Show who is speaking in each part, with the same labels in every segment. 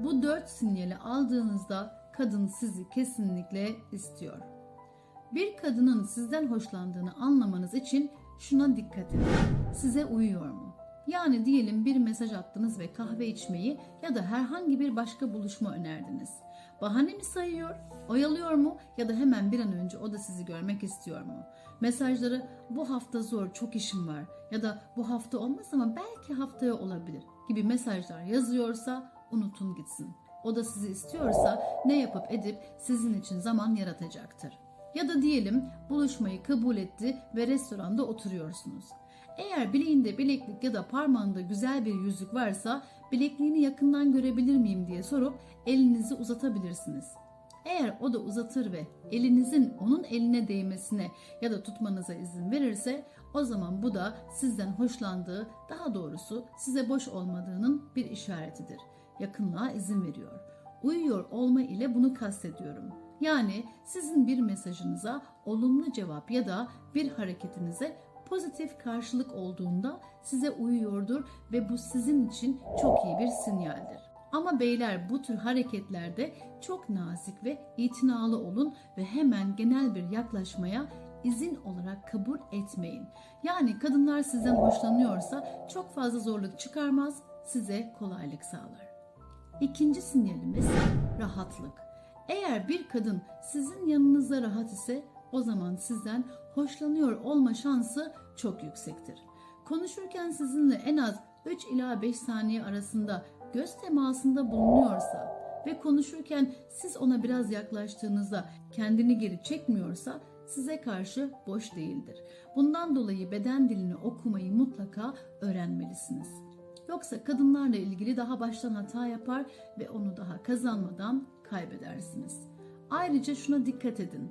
Speaker 1: Bu dört sinyali aldığınızda kadın sizi kesinlikle istiyor. Bir kadının sizden hoşlandığını anlamanız için şuna dikkat edin. Size uyuyor mu? Yani diyelim bir mesaj attınız ve kahve içmeyi ya da herhangi bir başka buluşma önerdiniz. Bahane mi sayıyor, oyalıyor mu ya da hemen bir an önce o da sizi görmek istiyor mu? Mesajları bu hafta zor çok işim var ya da bu hafta olmaz ama belki haftaya olabilir gibi mesajlar yazıyorsa unutun gitsin. O da sizi istiyorsa ne yapıp edip sizin için zaman yaratacaktır. Ya da diyelim buluşmayı kabul etti ve restoranda oturuyorsunuz. Eğer bileğinde bileklik ya da parmağında güzel bir yüzük varsa bilekliğini yakından görebilir miyim diye sorup elinizi uzatabilirsiniz. Eğer o da uzatır ve elinizin onun eline değmesine ya da tutmanıza izin verirse o zaman bu da sizden hoşlandığı, daha doğrusu size boş olmadığının bir işaretidir. Yakınlığa izin veriyor. Uyuyor olma ile bunu kastediyorum. Yani sizin bir mesajınıza olumlu cevap ya da bir hareketinize pozitif karşılık olduğunda size uyuyordur ve bu sizin için çok iyi bir sinyaldir. Ama beyler bu tür hareketlerde çok nazik ve itinalı olun ve hemen genel bir yaklaşmaya izin olarak kabul etmeyin. Yani kadınlar sizden hoşlanıyorsa çok fazla zorluk çıkarmaz, size kolaylık sağlar. İkinci sinyalimiz rahatlık. Eğer bir kadın sizin yanınızda rahat ise o zaman sizden hoşlanıyor olma şansı çok yüksektir. Konuşurken sizinle en az 3 ila 5 saniye arasında göz temasında bulunuyorsa ve konuşurken siz ona biraz yaklaştığınızda kendini geri çekmiyorsa size karşı boş değildir. Bundan dolayı beden dilini okumayı mutlaka öğrenmelisiniz. Yoksa kadınlarla ilgili daha baştan hata yapar ve onu daha kazanmadan kaybedersiniz. Ayrıca şuna dikkat edin.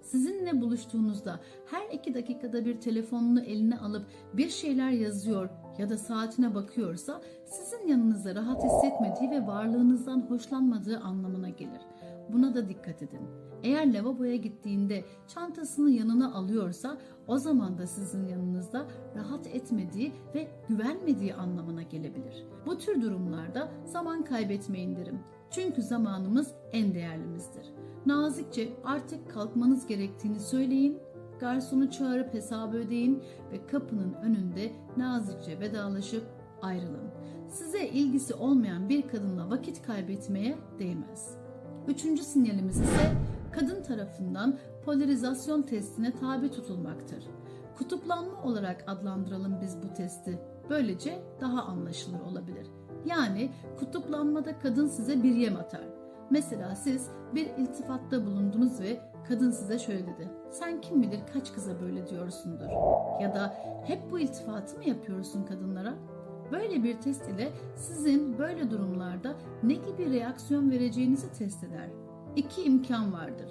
Speaker 1: Sizinle buluştuğunuzda her iki dakikada bir telefonunu eline alıp bir şeyler yazıyor ya da saatine bakıyorsa sizin yanınızda rahat hissetmediği ve varlığınızdan hoşlanmadığı anlamına gelir. Buna da dikkat edin. Eğer lavaboya gittiğinde çantasını yanına alıyorsa o zaman da sizin yanınızda rahat etmediği ve güvenmediği anlamına gelebilir. Bu tür durumlarda zaman kaybetmeyin derim. Çünkü zamanımız en değerlimizdir. Nazikçe artık kalkmanız gerektiğini söyleyin, garsonu çağırıp hesabı ödeyin ve kapının önünde nazikçe vedalaşıp ayrılın. Size ilgisi olmayan bir kadınla vakit kaybetmeye değmez. Üçüncü sinyalimiz ise kadın tarafından polarizasyon testine tabi tutulmaktır. Kutuplanma olarak adlandıralım biz bu testi. Böylece daha anlaşılır olabilir. Yani kutuplanmada kadın size bir yem atar. Mesela siz bir iltifatta bulundunuz ve kadın size şöyle dedi. Sen kim bilir kaç kıza böyle diyorsundur. Ya da hep bu iltifatı mı yapıyorsun kadınlara? Böyle bir test ile sizin böyle durumlarda ne gibi reaksiyon vereceğinizi test eder. İki imkan vardır.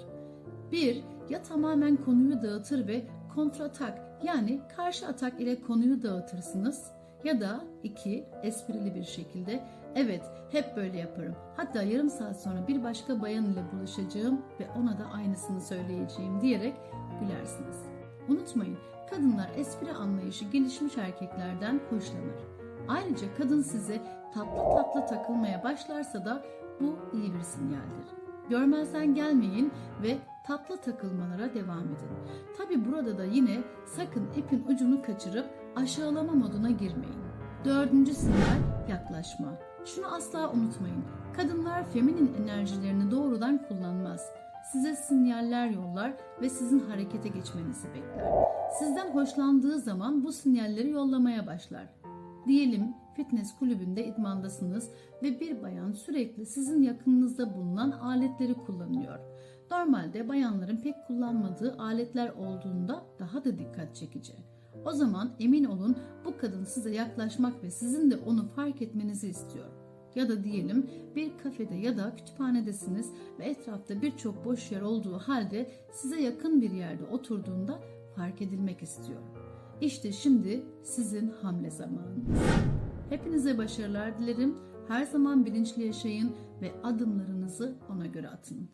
Speaker 1: Bir, ya tamamen konuyu dağıtır ve kontratak yani karşı atak ile konuyu dağıtırsınız ya da iki, esprili bir şekilde evet hep böyle yaparım. Hatta yarım saat sonra bir başka bayan ile buluşacağım ve ona da aynısını söyleyeceğim diyerek gülersiniz. Unutmayın kadınlar espri anlayışı gelişmiş erkeklerden hoşlanır. Ayrıca kadın size tatlı tatlı takılmaya başlarsa da bu iyi bir sinyaldir. Görmezden gelmeyin ve tatlı takılmalara devam edin. Tabi burada da yine sakın ipin ucunu kaçırıp aşağılama moduna girmeyin. Dördüncü sinyal yaklaşma. Şunu asla unutmayın. Kadınlar feminin enerjilerini doğrudan kullanmaz. Size sinyaller yollar ve sizin harekete geçmenizi bekler. Sizden hoşlandığı zaman bu sinyalleri yollamaya başlar. Diyelim fitness kulübünde idmandasınız ve bir bayan sürekli sizin yakınınızda bulunan aletleri kullanıyor. Normalde bayanların pek kullanmadığı aletler olduğunda daha da dikkat çekici. O zaman emin olun bu kadın size yaklaşmak ve sizin de onu fark etmenizi istiyor. Ya da diyelim bir kafede ya da kütüphanedesiniz ve etrafta birçok boş yer olduğu halde size yakın bir yerde oturduğunda fark edilmek istiyor. İşte şimdi sizin hamle zamanınız. Hepinize başarılar dilerim. Her zaman bilinçli yaşayın ve adımlarınızı ona göre atın.